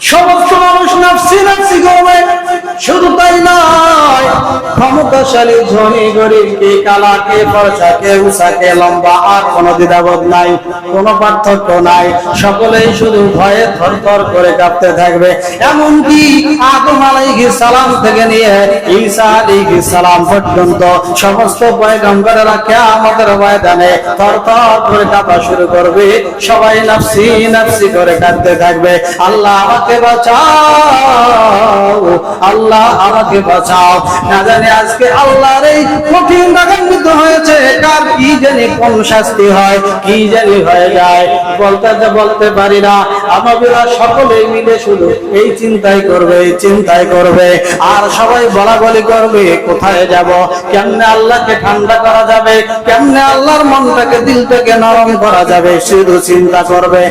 সমস্ত মানুষ নাফসি নাফসি করবে। শুধু তাই নয় ক্ষমতাশালী ধনী গরিব কে কালা, কে ফর্সা, কে উষা কে লম্বা, আর কোনো দ্বিধাবোধ নাই, কোনো পার্থক্য নাই। সকলেই শুধু ভয়ে থরথর করে কাঁপতে থাকবে। এমনকি আদম আলাইহিস সালাম থেকে নিয়ে ঈসা আলাইহিস সালাম পর্যন্ত সমস্ত পয়গম্বরেরা কিয়ামতের ময়দানে থরথর করে কাঁপা শুরু করবে। সবাই নাফসি নাফসি করে কাঁদতে থাকবে। আল্লাহ আমাকে বাঁচাও, আল্লাহ আমাকে বাঁচাও। না জানি আজকে আল্লাহর এই কঠিন রাগান্বিত হয়েছে। কার কি জানি কোন শাস্তি হয়, কি জানি হয়ে যায়। বলতে বলতে পারি না, আমাদেরা সকলেই মিলে শুধু এই চিন্তাই করবে, এই চিন্তাই করবে। আর সবাই বলা বলি করবে, কোথায় যাব? কেমনে আল্লাহকে ঠান্ডা করা যাবে? কেমনে আল্লাহর মনটাকে দিলটাকে নরম করা যাবে? শুধু চিন্তা করবে।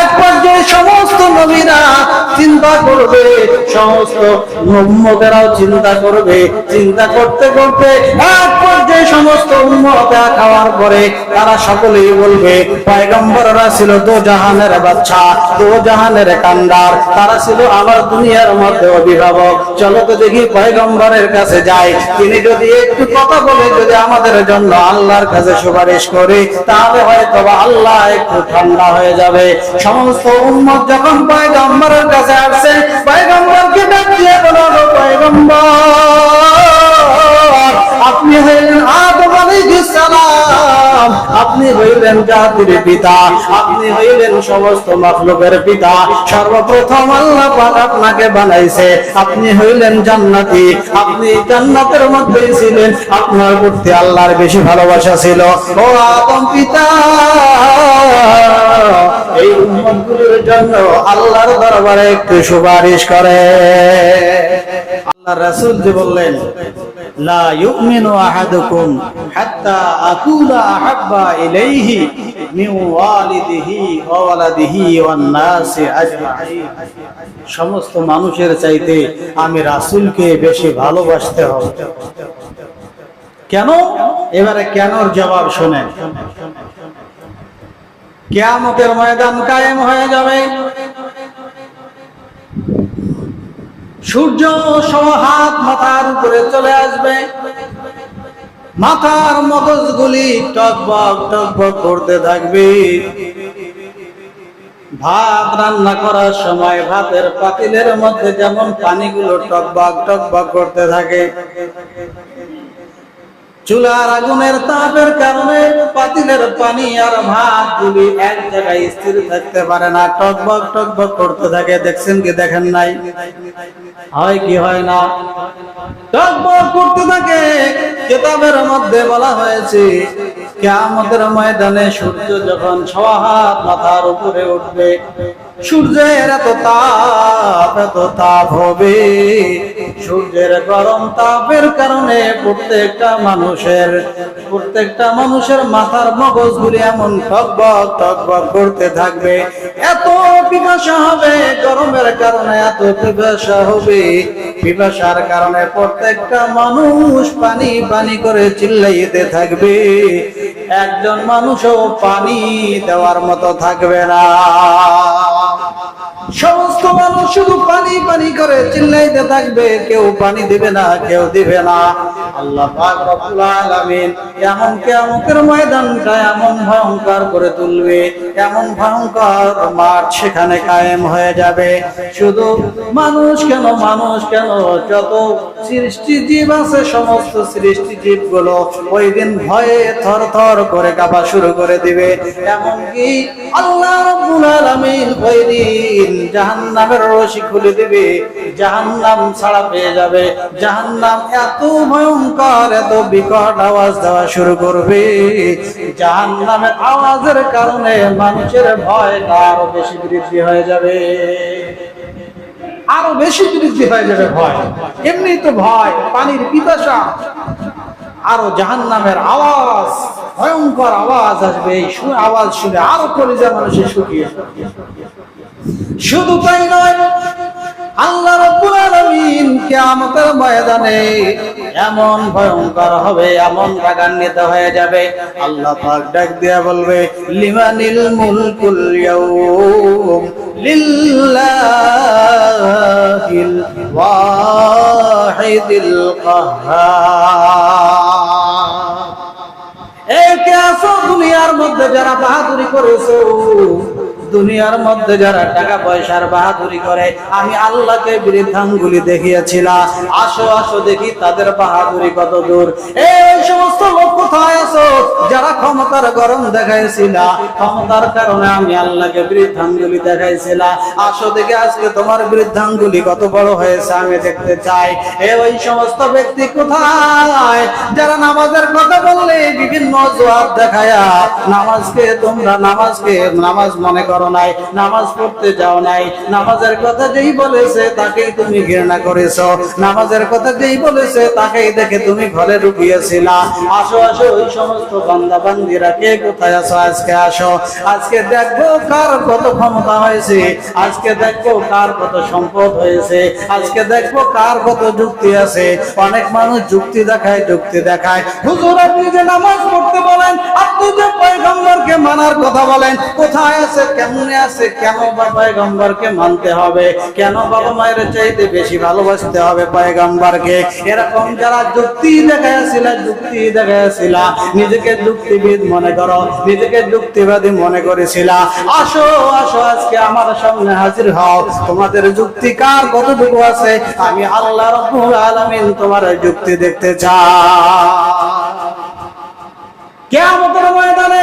এক পর্যায়ে সমস্ত নবীরা চিন্তা করবে, সমস্ত উম্মতেরাও চিন্তা করবে, চিন্তা করতে করতে এক পর্যায়ে সমস্ত উম্মতা খাওয়ার পরে তারা সকলেই বলবে, পয়গম্বররা ছিল দো জাহানের বাচ্চা, দো জাহানের কান্ডার। তারা ছিল আমার দুনিয়ার মধ্যে অভিভাবক। চলো তো দেখি পয়গম্বরের কাছে যাই। তিনি যদি একটু কথা বলে যদি আমাদের জন্য আল্লাহর কাছে সুপারিশ করে, তাহলে হয়তো আল্লাহ একটু ঠান্ডা হয়ে যাবে। সমস্ত উম্মত যখন পয়গম্বরের কাছে আসছে, পয়গম্বরকে ডাক দিয়ে বলো পয়গম্বর! আপনি হইলেন আদম আলাইহিস সালাম। আপনি হইলেন জাতির পিতা। আপনি হইলেন সমস্ত মাখলুকের পিতা। সর্বপ্রথম আল্লাহ পাক আপনাকে বানাইছে। আপনি হইলেন জান্নাতি। আপনি জান্নাতের মধ্যেই ছিলেন। আপনার প্রতি আল্লাহর বেশি ভালোবাসা ছিল। ও আদম পিতা, এই উম্মতগুলোর জন্য আল্লাহর দরবারে একটু সুপারিশ করে। আল্লাহ রাসূল যে বললেন লা ইউমিনু আহাদুকুম হাত্তা আকুলা আহাব্বা ইলাইহি মিন ওয়ালিদিহি ওয়া ওয়ালাদিহি ওয়ান নাসি আজমাইন। সমস্ত মানুষের চাইতে আমি রাসূলকে বেশি ভালোবাসতে হবে। কেন? এবারে কেনর জবাব শোনেন। কিয়ামতের ময়দান কায়েম হয়ে যাবে। সূর্য হাত মাথার উপরে চলে আসবে। মাথার মগজগুলি টকবক টকবক করতে থাকবে। ভাত রান্না করার সময় ভাতের পাতিলের মধ্যে যেমন পানিগুলো টকবক টকবক করতে থাকে চুলার আগুনের তাপের কারণে পাতিলের পানি আর ভাত গুলি এক জায়গায় স্থির থাকতে পারে না। টকবক টকবক করতে থাকে, দেখছেন কি, দেখেন নাই? হয় কি হয় না? টকবক করতে থাকে, কিতাবের মধ্যে বলা হয়েছে, কিয়ামতের ময়দানে সূর্য যখন ছয় হাত মাথার উপরে উঠবে সূর্যের এত তাপ এত তাপ হবে। সূর্যের গরম তাপের কারণে প্রত্যেকটা মানুষের প্রত্যেকটা মানুষের মাথার মগজগুলি এমন টকবক টকবক করতে থাকবে। এত পিপাসা হবে, গরমের কারণে এত পিপাসা হবে। পিপাসার কারণে প্রত্যেকটা মানুষ পানি পানি করে চিল্লাইতে থাকবে। একজন মানুষও পানি দেওয়ার মতো থাকবে না। ha ha ha সমস্ত মানুষ শুধু পানি পানি করে চিল্লাইতে থাকবে, কেউ পানি দিবে না, কেউ দিবে না। আল্লাহ এমন কিয়ামতের ময়দানটা এমন ভয়ঙ্কর করে তুলবে, এমন ভয়ঙ্কর মাঠ সেখানে কায়েম হয়ে যাবে। শুধু মানুষ কেন মানুষ কেন, যত সৃষ্টি জীব আছে, সমস্ত সৃষ্টি জীবগুলো ওই দিন ভয়ে থর থর করে কাঁপা শুরু করে দিবে। এমনকি আল্লাহ রব্বুল আলামিন ওই দিন জাহান্নামের রশি খুলে দিবে, জাহান্নাম ছাড়া পেয়ে যাবে। জাহান্নাম এত ভয়ঙ্কর, এত বিকট আওয়াজ দেওয়া শুরু করবে। জাহান্নামের আওয়াজের কারণে মানুষের ভয়টা আরও বেশি বৃদ্ধি হয়ে যাবে। আরও বেশি বৃদ্ধি হয়ে যাবে ভয়। এমনি তো ভয়, পানির পিপাসা। আরও জাহান্নামের আওয়াজ, ভয়ঙ্কর আওয়াজ আসবে। এই আওয়াজ শুনে আরও কলিজা মানুষের শুকিয়ে। শুধু তাই নয়, আল্লাহ রব্বুল আলামিন কিয়ামতের ময়দানে এমন ভয়ঙ্কর হবে, এমন রাগান্বিত হয়ে যাবে। আল্লাহ পাক ডাক দিয়া বলবে, লিমানিল মুলকুল ইয়াউম লিল্লাহিল ওয়াহিদিল কাহ্হার এই কে দুনিয়ার মধ্যে যারা বাহাদুরি করেছ? দুনিয়ার মধ্যে যারা টাকা পয়সার বাহাদুরি করে, আমি আল্লাহকে বৃদ্ধাঙ্গুলি দেখিয়েছিলাম। আসো আসো দেখি তাদের বাহাদুরি কত দূর। এই সমস্ত লোক কোথায় আছো? যারা ক্ষমতার গরম দেখাইছিল। ক্ষমতার কারণে আমি আল্লাহকে বৃদ্ধাঙ্গুলি দেখাইছিলাম। আসো দেখি আজকে তোমার বৃদ্ধাঙ্গুলি কত বড় হয়েছে আমি দেখতে চাই। এ, ওই সমস্ত ব্যক্তি কোথায়? যারা নামাজের কথা বললে বিভিন্ন জবাব দেখায়া, নামাজকে তোমরা নামাজকে নামাজ মনে করো নাই, নামাজ পড়তে যাও নাই। নামাজের কথা যেই বলেছে, তাকেই তুমি ঘৃণা করেছ। নামাজের কথা যেই বলেছে, তাকেই দেখে তুমি ঘরে ঢুকিয়েছিলা। আসো আসো, ওই সমস্ত বান্দা বান্দিরা কে কোথায় আসো আজকে আসো। আজকে দেখব কার কত ক্ষমতা হয়েছে। আজকে দেখব কার কত সম্পদ হয়েছে। আজকে দেখব কার কত যুক্তি আছে। অনেক মানুষ যুক্তি দেখায় যুক্তি দেখায়। হুজুর, আপনি যে নামাজ পয়গম্বরকে মানার কথা বলেন, কোথায় আছে, কেমনে আছে, কেন বা পয়গম্বরকে মানতে হবে? কেন বাবা মায়ের চাইতে বেশি ভালোবাসতে হবে পয়গম্বরকে? এরকম যারা যুক্তি দেখাইছিল যুক্তি দেখাইছিল নিজেকে যুক্তিবিদ মনে করো, নিজেকে যুক্তিবাদী মনে করেছিল। আসো আসো, আজকে আমার সামনে হাজির হও। তোমাদের যুক্তি কার? কতটুকু আছে? আমি আল্লাহ রব্বুল আলামিন তোমার যুক্তি দেখতে চাই। কেয়ামতের ময়দানে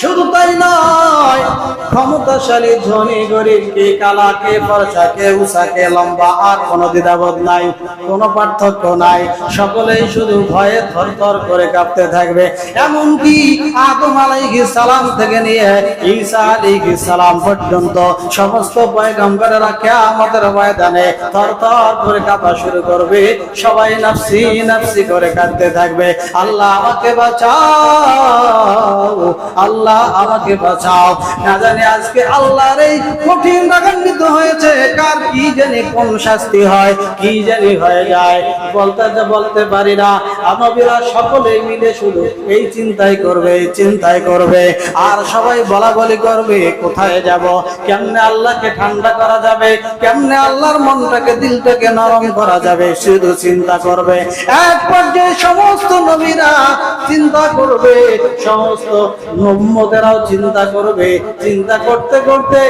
শুধু তাই নয়, ক্ষমতাশালী ধনী গরিব কে কালা, কে ফরসা, কে উষা কে লম্বা, আর কোনো দ্বিধাবোধ নাই, কোনো পার্থক্য নাই। সকলেই শুধু ভয়ে থরথর করে কাঁপতে থাকবে। এমনকি আদম আলাইহিস সালাম থেকে নিয়ে ঈসা আলাইহিস সালাম পর্যন্ত সমস্ত পয়গম্বরেরা কিয়ামতের ময়দানে থরথর করে কাঁপা শুরু করবে। সবাই নাফসি নাফসি করে কাঁদতে থাকবে। আল্লাহ আমাকে বাঁচাও, আল্লাহ আমাকে বাঁচাও। না জানি আজকে আল্লাহর এই কঠিন রাগান্বিত হয়েছে, কার কি জানি কোন শাস্তি হয়, কি জানি হয়ে যায়। বলতে বলতে পারি না, আমাবিরা সকলে মিলে শুধু এই চিন্তাই করবে চিন্তাই করবে। আর সবাই বলা বলি করবে, কোথায় যাব? কেমনে আল্লাহকে ঠান্ডা করা যাবে? কেমনে আল্লাহর মনটাকে, দিলটাকে নরম করা যাবে? শুধু চিন্তা করবে। এক পর্যায়ে সমস্ত নবীরা চিন্তা করবে, সমস্ত উম্মতেরাও চিন্তা করবে, চিন্তা করতে করতে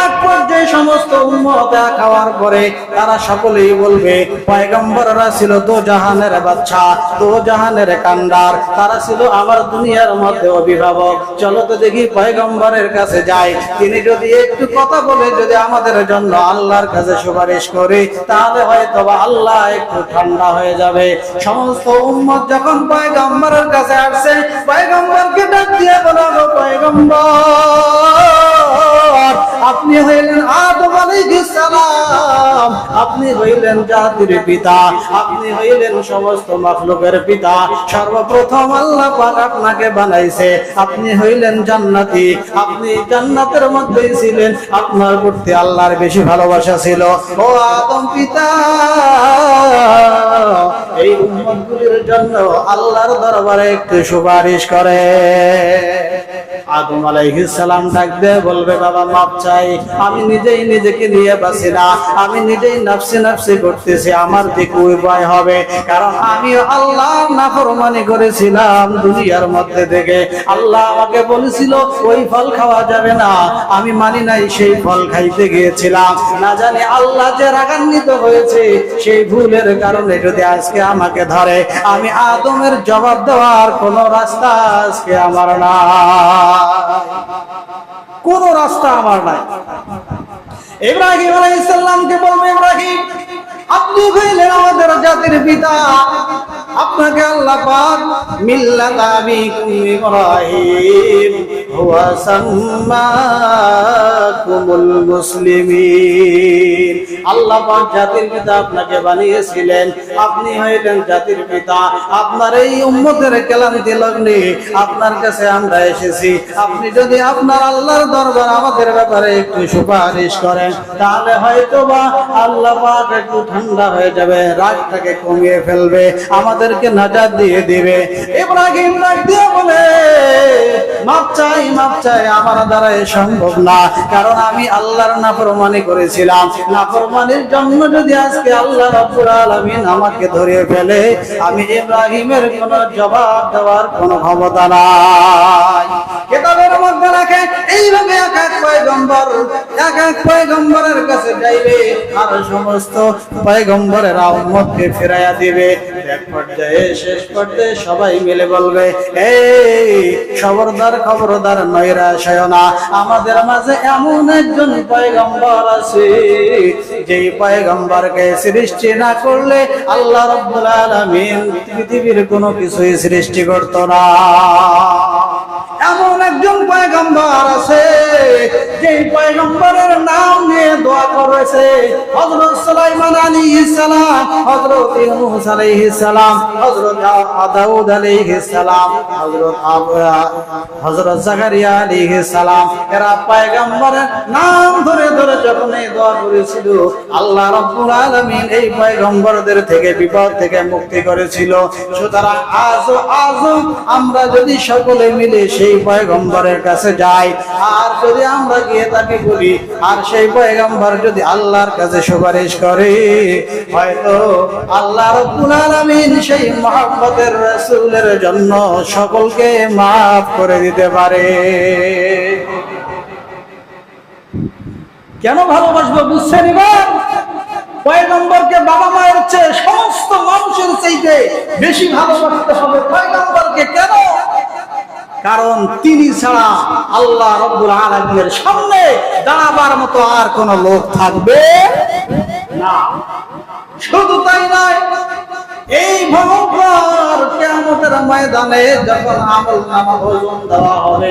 এক পর্যায়ে সমস্ত উম্মত খাওয়ার পরে তারা সকলেই বলবে, পয়গম্বররা ছিল দো জাহানের বাচ্চা, দো জাহানের কান্ডার, তারা ছিল আমার দুনিয়ার মধ্যে অভিভাবক। চলো তো দেখি পয়গম্বরের কাছে যাই। তিনি যদি একটু কথা বলে, যদি আমাদের জন্য আল্লাহর কাছে সুপারিশ করে, তাহলে হয়তো আল্লাহ একটু ঠান্ডা হয়ে যাবে। সমস্ত উম্মত যখন পয়গম্বরের কাছে আসছে পয়গম্বরকে ডাক দিয়ে বলো আপনি হইলেন আদম আলাইহিস সালাম, আপনি হইলেন জাতির পিতা, আপনি হইলেন সমস্ত মাখলুকের পিতা। সর্বপ্রথম আল্লাহ পাক আপনাকে বানাইছে, আপনি হইলেন জান্নাতি, আপনি জান্নাতের মধ্যেই ছিলেন। আপনার প্রতি আল্লাহর বেশি ভালোবাসা ছিল। ও আদম পিতা, এই উম্মতগুলির জন্য আল্লাহর দরবারে একটু সুপারিশ করে। আদম আলাইহিস সালাম ডাক দিয়ে বলবে, বাবা, মাপ চাই। আমি নিজেই নিজেকে নিয়ে বাসি না। আমি নিজেই নাফসি নাফসি করতেছি। আমার দিকে উপায় হবে। কারণ আমি আল্লাহ নাফরমানি করেছিলাম দুনিয়ার মধ্যে থেকে। আল্লাহ আমাকে বলেছিল, ওই ফল খাওয়া যাবে না। আমি মানি নাই সেই ফল খাইতে গিয়েছিলাম। না জানি আল্লাহ যে রাগান্বিত হয়েছে, সেই ভুলের কারণে যদি আজকে আমাকে ধরে, আমি আদমের জবাব দেওয়ার কোন রাস্তা আজকে আমার না কোন রাস্তা আমার নাই। ইব্রাহিম আলাইসাল্লামকে বলবে, ইব্রাহিম, আপনি হইলেন আমাদের জাতির পিতা। আপনাকে আল্লাহ পাক মিল্লাত আবিকুম ইব্রাহিম আপনি যদি আপনার আল্লাহর দরবার আমাদের ব্যাপারে একটু সুপারিশ করেন, তাহলে হয়তো বা আল্লাহ একটু ঠান্ডা হয়ে যাবে, রাগটাকে কমিয়ে ফেলবে, আমাদেরকে নাজাত দিয়ে দিবে। দিয়ে বলে, মাপ চাই মাপ চাই আমার দ্বারা সম্ভব না। কারণ আমি আল্লাহর নাফরমানি করেছিলাম। নাফরমানির জন্য যদি আজকে আল্লাহ রাব্বুল আলামিন আমাকে ধরে ফেলে, আমি ইব্রাহিমের কোনো জবাব দেওয়ার কোনো ক্ষমতা নাই। কিতাবের মধ্যে রাখে, এইভাবে এক এক পয়গম্বর, এক এক পয়গম্বরের কাছে যাইবে, আর সমস্ত পয়গম্বরের উম্মতকে ফিরাইয়া দিবে। এক পর্যায়ে, শেষ পর্যায়ে সবাই মিলে বলবে, এই খবরদার খবরদার নৈরাশয় না আমাদের মাঝে এমন একজন পয়গম্বর আছে, যেই পয়গম্বরকে সৃষ্টি না করলে আল্লাহ রাব্বুল আলামিন পৃথিবীর কোনো কিছুই সৃষ্টি করতো না। একজন পয়গম্বর আছে। যে পয়গম্বরের নাম নিয়ে দোয়া করেছে, হযরত সুলাইমান হযরত ইউনূস হযরত হযরত জাকারিয়া এরা পয়গম্বরের নাম ধরে ধরে যখন দোয়া করেছিল, আল্লাহ রাব্বুল আলামিন এই পয়গম্বরদের থেকে বিপদ থেকে মুক্তি করেছিল। সুতরাং আজও আজও আমরা যদি সকলে মিলে সেই পয়গম্বরের কাছে যাই, আর যদি আমরা গিয়ে তাকে বলি, আর সেই পয়গম্বর যদি আল্লাহর কাছে সুপারিশ করে, হয়তো আল্লাহ রাব্বুল আলামিন সেই মহব্বতের রাসূলের জন্য সকলকে maaf করে দিতে পারে। কেন ভালোবাসবো বুঝছেন এবার? পয়গম্বরকে বাবা মায়ের চেয়ে সমস্ত মানুষের চাইতে বেশি ভালোবাসতে হবে। পয়গম্বরকে কেন কারণ তিনি ছাড়া আল্লাহ রব্বুল আলমের সামনে দাঁড়াবার মতো আর কোন লোক থাকবে না। শুধু তাই নয়, এই ভগবান কেমতের ময়দানে যখন আমল নামা ভোজন দেওয়া হবে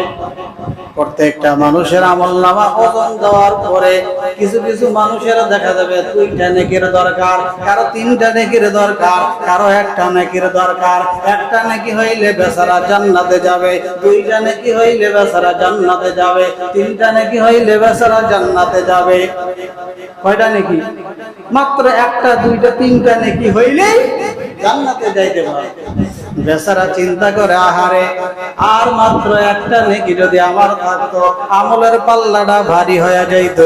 প্রত্যেকটা মানুষের আমল নামা ওজন দেওয়ার পরে কিছু কিছু মানুষের দেখা যাবে দুইটা নেকির দরকার, কারও তিনটা নেকির দরকার, কারও একটা নেকির দরকার। একটা নেকি হইলে বেচারা জান্নাতে যাবে, দুইটা নেকি হইলে বেচারা জান্নাতে যাবে, তিনটা নেকি হইলে বেচারা জান্নাতে যাবে। কয়টা নেকি? মাত্র একটা, দুইটা, তিনটা নেকি হইলেই জান্নাতে যাইতে পারে বেচারা চিন্তা করে, আহারে, আর মাত্র একটা নেকি যদি আমার থাকতো, আমলের পাল্লাটা ভারী হয়ে যাইত।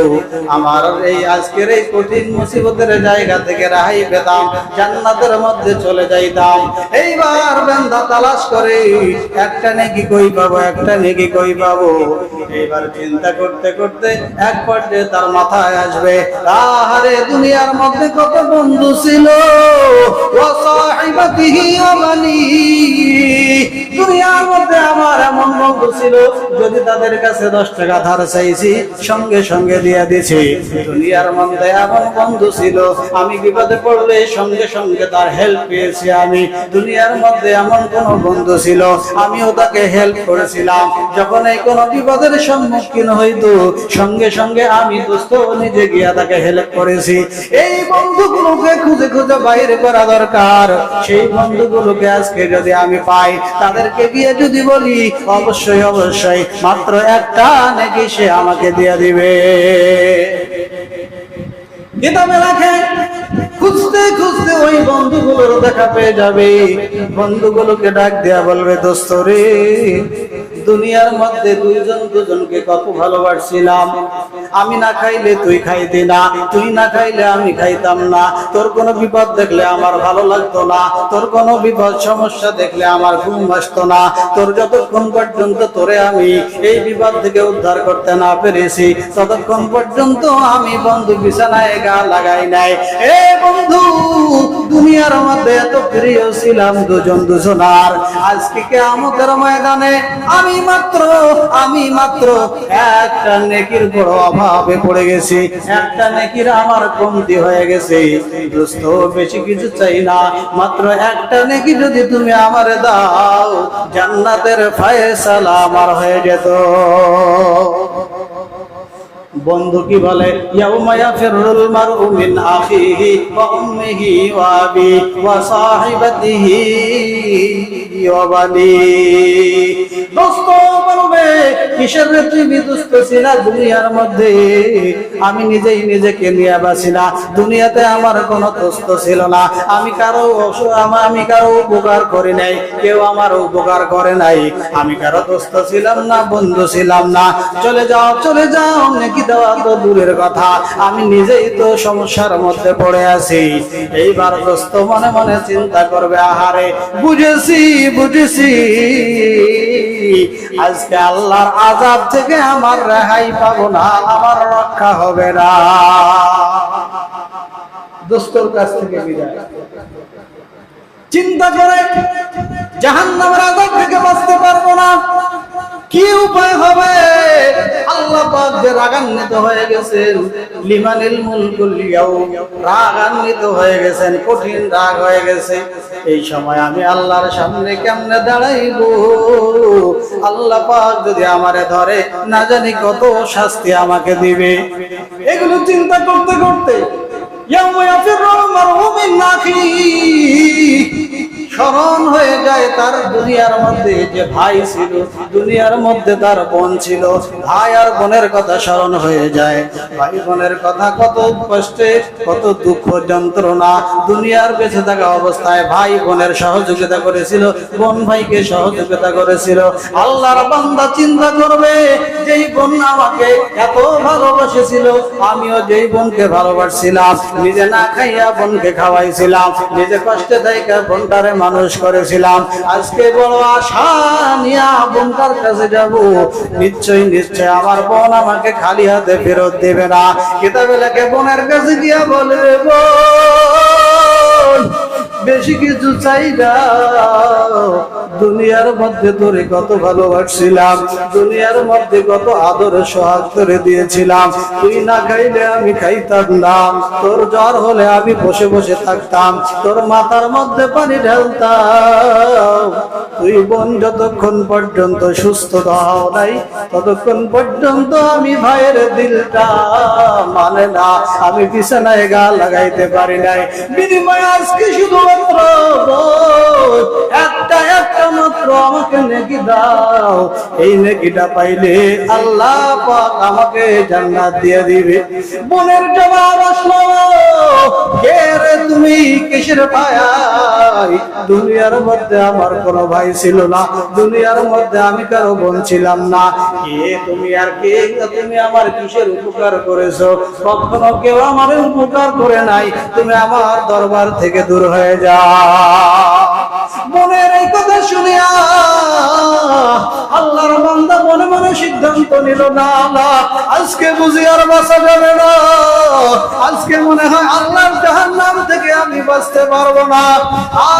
আমার এই আজকের এই কঠিন মুসিবতের জায়গা থেকে রাহাই পেতাম, জান্নাতের মধ্যে চলে যাইতাম। এইবার বেন্দা তালাশ করে, একটা নেকি কই পাবো, একটা নেকি কই পাবো? এইবার চিন্তা করতে করতে এক পর্যায়ে তার মাথায় আসবে, আহারে, দুনিয়ার মধ্যে কত বন্ধু ছিল? ও সাহিবাতিহি ও বানি দুনিয়ার মধ্যে আমার এমন বন্ধু ছিল, যদি তাদের কাছে দশ টাকা ধার চাইছি, সঙ্গে সঙ্গে দিয়ে দিছি। দুনিয়ার মধ্যে এমন বন্ধু ছিল, আমি বিপদে পড়লে সঙ্গে সঙ্গে তার হেল্প পেয়েছি আমি। দুনিয়ার মধ্যে এমন কোন বন্ধু ছিল, আমিও তাকে হেল্প করেছিলাম। যখন এই কোনো বিপদের সম্মুখীন হইতো, সঙ্গে সঙ্গে আমি দোস্ত নিজে গিয়া তাকে হেল্প করেছি। এই বন্ধুগুলোকে খুঁজে খুঁজে বাইরে করা দরকার। সেই বন্ধুগুলোকে আজকে যদি আমি পাই, তাদেরকে গিয়ে যদি বলি, অবশ্যই অবশ্যই, মাত্র একটা নাকি সে আমাকে দিয়ে দিবে। খুঁজতে খুঁজতে ওই বন্ধুগুলোর দেখা পেয়ে যাবে। বন্ধুগুলোকে ডাক দেয়া বলবে, দোস্ত রে দুনিয়ার মধ্যে দুইজন দুজনকে কত ভালোবাসছিলাম। আমি না খাইলে তুই খাইতি না, তুই না খাইলে আমি খাইতাম না। তোর কোনো বিপদ দেখলে আমার ভালো লাগতো না, তোর কোনো বিপদ সমস্যা দেখলে আমার ঘুম আসতো না। তোর যতক্ষণ পর্যন্ত তোরে আমি এই বিপদ থেকে উদ্ধার করতে না পেরেছি, ততক্ষণ পর্যন্ত আমি বন্ধু বিছানায় গা লাগাই নাই। এ বন্ধু, দুনিয়ার মধ্যে এত প্রিয় ছিলাম দুজন দুজনার। আজকে কে আমাদের ময়দানে আমি আমি মাত্র আমি মাত্র। একটা নেকির বড় অভাবে পড়ে গেছি, একটা নেকির আমার কমতি হয়ে গেছে। দোস্ত বেশি কিছু চাই না, মাত্র একটা নেকি যদি তুমি আমার দাও, জান্নাতের ফায়সালা আমার হয়ে যেত। বন্ধু কি বলে আমি নিজেই নিজেকে নিয়ে বাসি না দুনিয়াতে আমার কোনো দোস্ত ছিল না। আমি কারও আমি কারও উপকার করি নাই, কেউ আমার উপকার করে নাই। আমি কারও দোস্ত ছিলাম না, বন্ধু ছিলাম না। চলে যাও চলে যাও নাকি দেওয়া তো দূরের কথা। আমি নিজেই তো সমস্যার মধ্যে পড়ে আছি। এইবার দোস্ত মনে মনে চিন্তা করবে, আহারে, বুঝেছি বুঝেছি। আজকে আল্লাহর আজাব থেকে আমার রেহাই পাবো না, আমার রক্ষা হবে না। দোস্তর কাছ থেকে চিন্তা করে থেকে বাঁচতে পারব না। কি উপায় হবে? আল্লাহ পাক যে রাগান্বিত হয়ে গেছেন, লিমানিল মুলকুল ইয়াউম রাগান্বিত হয়ে গেছেন, কঠিন রাগ হয়ে গেছে। এই সময় আমি আল্লাহর সামনে কেমনে দাঁড়াইবো? আল্লাহ পাক যদি আমারে ধরে, না জানি কত শাস্তি আমাকে দিবে। এগুলো চিন্তা করতে করতে, ইয়াউমা ইয়াফিরুল আখিহি স্মরণ হয়ে যায় তার দুনিয়ার মধ্যে যে ভাই ছিল, দুনিয়ার মধ্যে তার বোন ছিল, ভাই আর বোনের কথা স্মরণ হয়ে যায়। ভাই বোনের কথা কত কষ্টে, কত দুঃখ যন্ত্রণা, দুনিয়ার বেঁচে থাকা অবস্থায় ভাই বোনের সহযোগিতা করেছিল, বোন ভাইকে সহযোগিতা করেছিল। আল্লাহর বান্দা চিন্তা করবে, যেই বোন আমাকে এত ভালোবাসেছিল, আমিও যেই বোনকে ভালোবাসছিলাম, নিজে না খাইয়া বোনকে খাওয়াইছিলাম, নিজে কষ্টে থাইকা বোনটারে মানুষ করেছিলাম। আজকে বড় আশা নিয়া বোনটার কাছে যাব। নিশ্চয়ই নিশ্চয় আমার বোন আমাকে খালি হাতে ফেরত দেবে না। কিতাবে লেখে বোনের কাছে গিয়া বলে বেশি কিছু চাই না। দুনিয়ার মধ্যে তোরে কত ভালোবাসছিলাম দুনিয়ার মধ্যে কত আদর সোহাগ করে দিয়েছিলাম। তুই না খাইলে আমি খাইতাম না তোর জ্বর হলে আমি বসে বসে থাকতাম তোর মাথার মধ্যে পানি ঢালতাম। তুই বোন যতক্ষণ পর্যন্ত সুস্থ হও নাই ততক্ষণ পর্যন্ত আমি ভাইয়ের দিলটা মানে না আমি বিছানায় গা লাগাইতে পারি নাই। বিনিময় আজকে শুধুমাত্র বোন, একটা দুনিয়ার মধ্যে আমার কোনো ভাই ছিল না। দুনিয়ার মধ্যে আমি কারও বোন ছিলাম না। কে তুমি আর কে? তুমি আমার কিসের উপকার করেছ? কখনো কেউ আমার উপকার করে নাই। তুমি আমার দরবার থেকে দূর হয়ে যা মনের এই কথা শুনিয়া আল্লাহর বান্দা মনে মনে সিদ্ধান্ত নিল, না না, আজকে বুঝি আর বাঁচা যাবে না। আজকে মনে হয় আল্লাহর জাহান্নাম থেকে আমি বাঁচতে পারব না।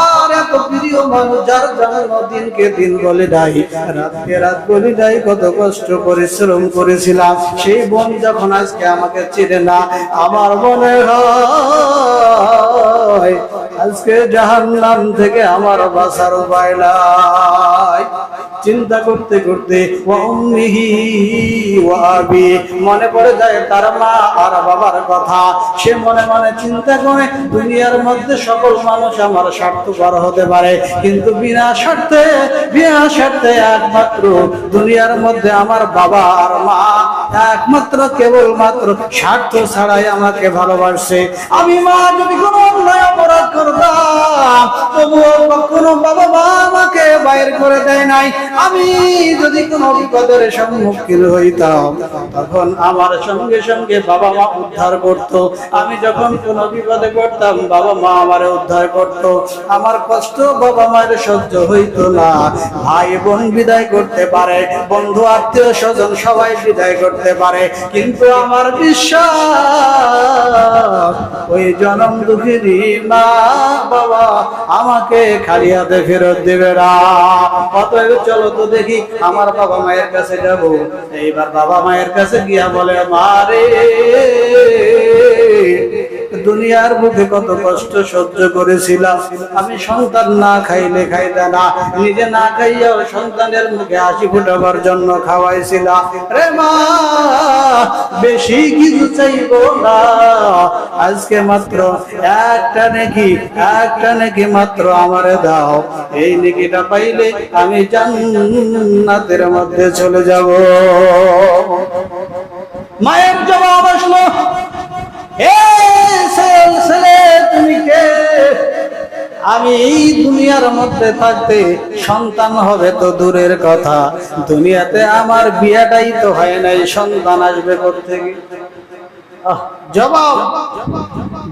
আর এত প্রিয় মানুষ যার জন্ম দিনকে দিন বলে নাই, রাতকে রাত বলে নাই, কত কষ্ট পরিশ্রম করেছিলাম। সেই বোন যখন আজকে আমাকে চিনে না, আমার মনে হয় আজকে জাহান্নাম থেকে আমার উপায় নাই। চিন্তা করতে করতে মনে পড়ে যায় তার মা আর বাবার কথা। সে মনে মনে চিন্তা করে, দুনিয়ার মধ্যে সকল মানুষ আমার স্বার্থপর হতে পারে। কিন্তু বিনা স্বার্থে বিনা স্বার্থে একমাত্র দুনিয়ার মধ্যে আমার বাবা আর মা। একমাত্র, কেবলমাত্র স্বার্থ ছাড়াই আমাকে ভালোবাসে আমি মা, যদি কোনো অপরাধ করতাম, তবুও বাবা মা আমাকে বাইর করে দেয় নাই। আমি যদি কোনো বিপদের সম্মুখীন হইতাম, তখন আমার সঙ্গে সঙ্গে বাবা মা উদ্ধার করত। আমি যখন কোনো বিপদে পড়তাম, বাবা মা আমারে উদ্ধার করত। আমার কষ্ট বাবা মায়ের সহ্য হইতো না। ভাই বোন বিদায় করতে পারে, বন্ধু, আত্মীয় স্বজন সবাই বিদায় করতে পারে। কিন্তু আমার বিশ্বাস, ওই জনম দুঃখী মা বাবা আমাকে খালি হাতে ফেরত দেবে না। অতএব চলো তো দেখি আমার বাবা মায়ের কাছে যাব। এইবার বাবা মায়ের কাছে গিয়া বলে মারে দুনিয়ার মুখে কত কষ্ট সহ্য করেছিলাম। আমি সন্তান না খাইলে খাইতে না, নিজে না খাইয়াও সন্তানের মুখে হাসি ফুটাবার জন্য খাওয়াইছিলাম। রে মা, বেশি কিছু চাইব না। আজকে মাত্র একটা নাকি একটা নাকি মাত্র আমারে দাও। এই নেকিটা পাইলে আমি জান্নাতের মধ্যে চলে যাব। মায়ের জবাব আসলো আমি এই দুনিয়ার মধ্যে থাকতে সন্তান হবে তো দূরের কথা। দুনিয়াতে আমার বিয়াটাই তো হয় নাই, সন্তান আসবে থেকে জবাব,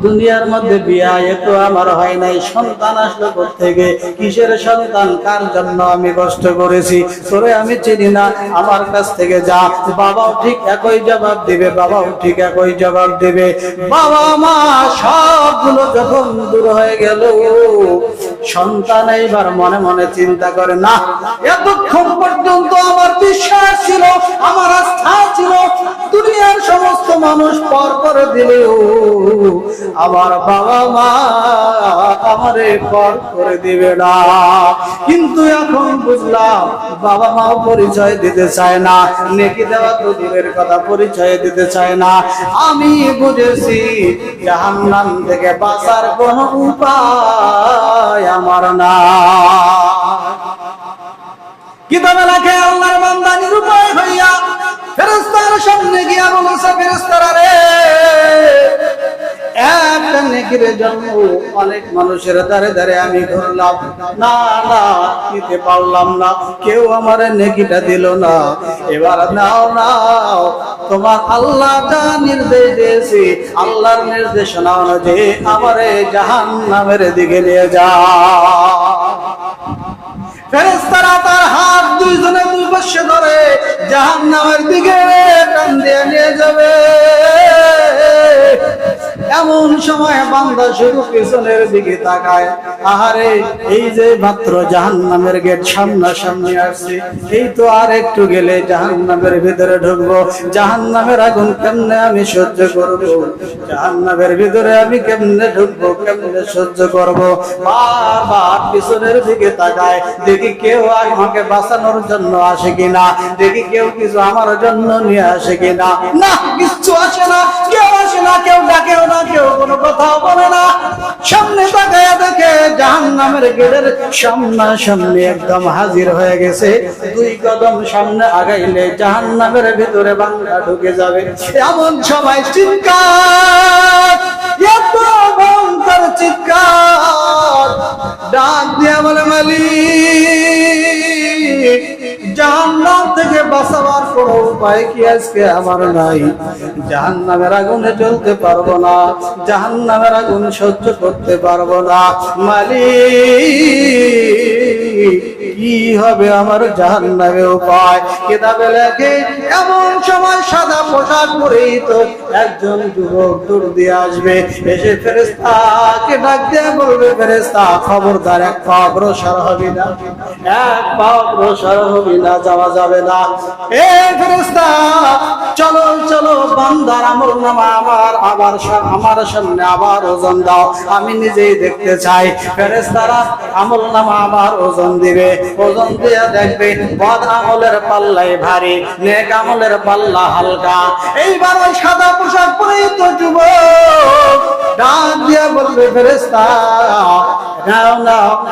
দুনিয়ার মধ্যে বিয়া এত আমার হয় নাই, সন্তান আসলো থেকে কিসের সন্তান? কার জন্য আমি কষ্ট করেছি? তোরে আমি চিনি না, আমার কাছ থেকে যা। বাবাও ঠিক একই জবাব দিবে, বাবাও ঠিক একই জবাব দিবে। বাবা মা সবগুলো যখন দূর হয়ে গেল, সন্তান এইবার মনে মনে চিন্তা করে, না, এতক্ষণ পর্যন্ত আমার বিশ্বাস ছিল, আমার আস্থা ছিল, দুনিয়ার সমস্ত মানুষ পর করে দিলেও আমার বাবা মা আমারে পর করে দিবে না। কিন্তু এখন বুঝলাম বাবা মাও পরিচয় দিতে চায় না, নেকি দেওয়া তো দূরের কথা, পরিচয় দিতে চায় না। আমি বুঝেছি জাহান্নাম থেকে বাঁচার কোনো উপায় আমার না। কিতাবে লেখে আল্লাহর বান্দা নিরুপায় হইয়া? ফেরেশতার সামনে গিয়া বলেছে, ফেরেশতারা রে, একটা নেকির অনেক মানুষের আমি না না পারলাম না, কেউ আমার নেকিটা দিল না। এবার নাও নাও, তোমার আল্লাহ যা নির্দেশ দিয়েছি, আল্লাহর নির্দেশনা অনুযায়ী আমারে জাহান নামের দিকে নিয়ে যা। ফেরেস্তারা তার হাত দুইজনে দুই পাশে ধরে। জাহান নামের দিকে টান দিয়ে নিয়ে যাবে। এমন সময় বান্দা শুধু পিছনের দিকে তাকায়। আহারে, এই যে মাত্র জাহান নামের গেট সামনা সামনে আসছে, এই তো আর একটু গেলে জাহান নামের ভিতরে ঢুকবো। জাহান নামের আগুন কেমনে আমি সহ্য করব? জাহান নামের ভিতরে আমি কেমনে ঢুকবো, কেমনে সহ্য করব? বারবার পিছনের দিকে তাকায়। দেখি কেউ আমাকে বাঁচানোর জন্য আসে কিনা? দেখি কেউ কিছু আমার জন্য নিয়ে আসে কিনা? না, কিচ্ছু আসে না, কেউ আসে না, কেউ ডাকেও না। কেউ কোনো কথাও বলে না। সামনে তাকায় দেখে জাহান নামের গেটের সামনা সামনে একদম হাজির হয়ে গেছে। দুই কদম সামনে আগাইলে জাহান নামের ভিতরে বাংলা ঢুকে যাবে। এমন সময় চিৎকার চিৎকার। ডাক দিয়া বলে, মালিক, জাহান্নাম থেকে বাঁচাবার কোনো উপায় কি আজকে আমার নাই? জাহান নামের আগুনে চলতে পারব না জাহান নামের আগুন সহ্য করতে পারব না। মালিক! কি হবে আমার জাহান্নামে উপায় কিতাবে লেখে, এমন সময় সাদা পোশাক পরেই তো একজন যুবক দূর দিয়ে আসবে। এসে ফেরেস্তাকে ডাক দিয়ে বলবে ফেরেস্তা খবরদার, এক পা অগ্রসর হবি না। এক পা অগ্রসর হবি না, যাওয়া যাবে না। এ ফেরেস্তা চলো চলো, বান্দার আমল নামা আমার, আবার আমার সামনে আবার ওজন দাও। আমি নিজেই দেখতে চাই। ফেরেস্তারা আমল নামা আবার ওজন দিবে ওজন দিয়ে দেখবে, বদ আমলের পাল্লাই ভারী, নেক আমলের পাল্লা হালকা। এইবার ওই সাদা পোশাক পরেই তো যুবক, ডাক দিয়া বলবে ফেরেস্তা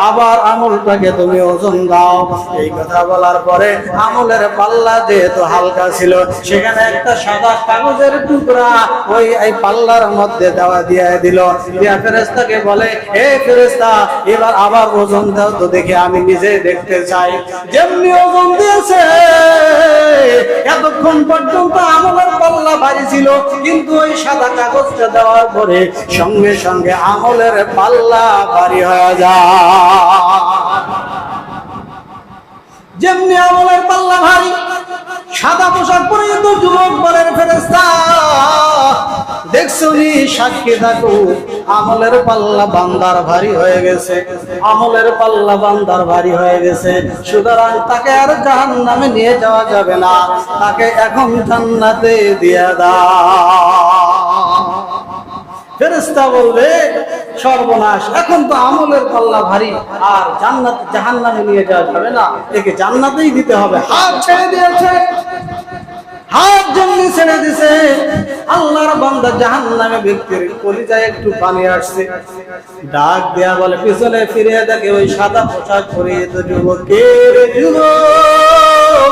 আবার আমলটাকে তুমি ওজন দাও। এই কথা বলার পরে আমলের পাল্লা যেহেতু হালকা ছিল, সেখানে একটা সাদা কাগজের টুকরা ওই, এই পাল্লার মধ্যে দেওয়া দিয়ে দিল। দিয়া ফেরেস্তাকে বলে হে ফেরেস্তা এবার আবার ওজন দাও তো দেখে আমি নিজে দেখতে চাই। যেমনি ওজন দিয়েছে, এতক্ষণ পর্যন্ত আমলের পাল্লা ভারী ছিল, কিন্তু ওই সাদা কাগজটা দেওয়ার পরে সঙ্গে সঙ্গে আমলের পাল্লা ভারী হয়ে যায়। যেমনি আমলের পাল্লা ভারী, সাদা পোশাক পরিহিত যুবক বলেন ফেরেস্তা দেখছ নি সাক্ষী থাকো আমলের পাল্লা বান্দার ভারী হয়ে গেছে, আমলের পাল্লা বান্দার ভারী হয়ে গেছে। সুতরাং তাকে আর জাহান নামে নিয়ে যাওয়া যাবে না, তাকে এখন জান্নাতে দিয়ে দাও। ফেরেস্তা বলবে সর্বনাশ। এখন তো আমলের পাল্লা ভারী, আর জান্নাত জাহান্নামে নিয়ে যাওয়া যাবে না। একে জান্নাতেই দিতে হবে। হাত ছেড়ে দিয়েছে। হাত যেমনি ছেড়ে দিছে আল্লাহর বান্দা জাহান্নামে ব্যক্তির কলিজায় একটু পানি আসছে। ডাক দেয়া বলে, পিছনে ফিরে দেখে ওই সাদা পোশাক পরিয়ে তো যুবক কে রে যুবক।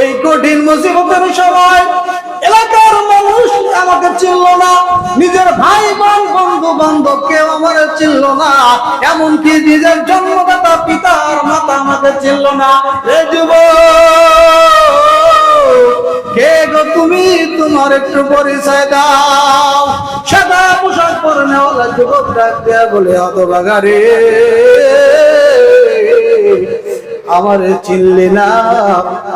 এই কঠিন মুসিবতের সময় এলাকার মানুষ আমাকে চিনল না। নিজের ভাই বোন বন্ধু বান্ধব কেউ আমার চিনল না। এমনকি নিজের জন্মদাতা পিতার মাতা আমাকে চিনল না। রে কে গো তুমি? তোমার একটু পরিচয় দাও। সাদা পোশাক পরে নেওয়ালা যুবক ডাক দেয়া বলে অত বাগারে। আমারে চিল্লি না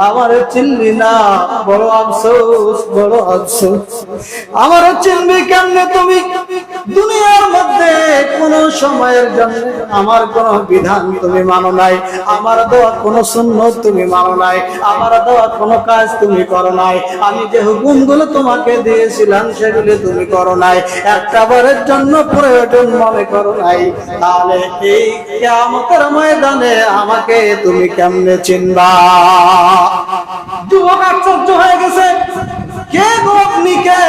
আমার চিল্লি না বড় আফসোস বড় আফসোস। আমার চিনবি কেমনে তুমি? দুনিয়ার মধ্যে কোন সময়ের জন্য আমার কোন বিধান তুমি মানো নাই। আমার দেওয়া কোন শূন্য তুমি মানো নাই। আমার দেওয়া কোন কাজ তুমি করো নাই। আমি যে হুকুমগুলো তোমাকে দিয়েছিলাম সেগুলি তুমি করো নাই। একটা বারের জন্য প্রয়োজন মনে করো নাই। তাহলে এই কেমতের ময়দানে আমাকে তুমি কেমনে চিনবা? যুবক আশ্চর্য হয়ে গেছে। কে গো আপনি কে?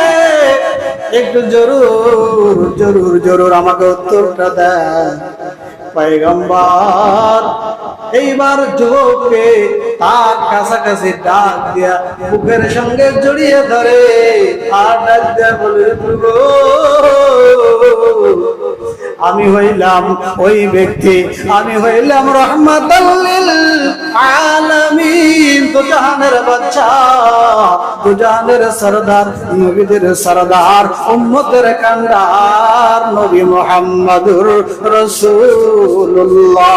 একটু জরুর জরুর জরুর আমাকে উত্তরটা দেন। এইবার যুবককে তার কাছাকাছি ডাক দিয়া বুকের সঙ্গে জড়িয়ে ধরে, আর ডাক দিয়া বলে আমি হইলাম ওই ব্যক্তি আমি হইলাম দুজাহানের বাচ্চা সরদার নবীদের সরদার নবী মোহাম্মদুর রাসূলুল্লাহ।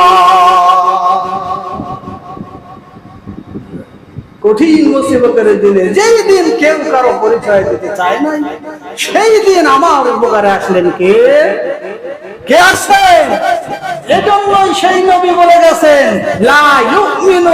কঠিন মুসিবতের দিনে যেই দিন কেউ কারও পরিচয় দিতে চায় নাই, সেই দিন আমার উপকারে আসলেন কে? কে আসছেন এজন্যই মিন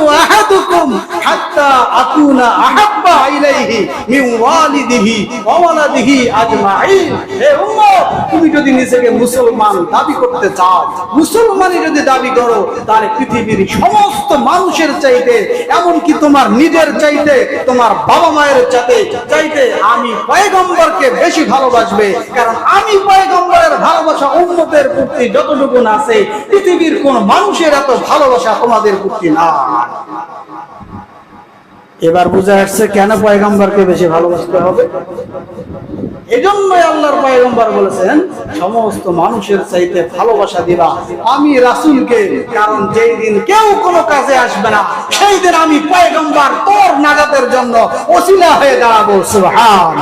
মুসলমান দাবি করতে চাও, মুসলমানই যদি দাবি করো, তাহলে পৃথিবীর সমস্ত মানুষের চাইতে এমনকি তোমার নিজের চাইতে, তোমার বাবা মায়ের চাইতে চাইতে আমি পয়গম্বরকে বেশি ভালোবাসবে। কারণ আমি পয়গম্বরের ভালোবাসা উম্মতের প্রতি যতটুকু আছে, পৃথিবীর কোন মানুষের এত ভালোবাসা তোমাদের প্রতি না। এবার বুঝা যাচ্ছে কেন পয়গম্বরকে বেশি ভালোবাসতে হবে? এজন্যই আল্লাহর পায়গম্বর বলেছেন, সমস্ত মানুষের চাইতে ভালোবাসা দিবা আমি রাসুলকে, কারণ যেই দিন কেউ কোনো কাজে আসবে না, সেই দিন আমি পায়গম্বর তোর নাজাতের জন্য ওসিলা হয়ে দাঁড়াবো সুবহান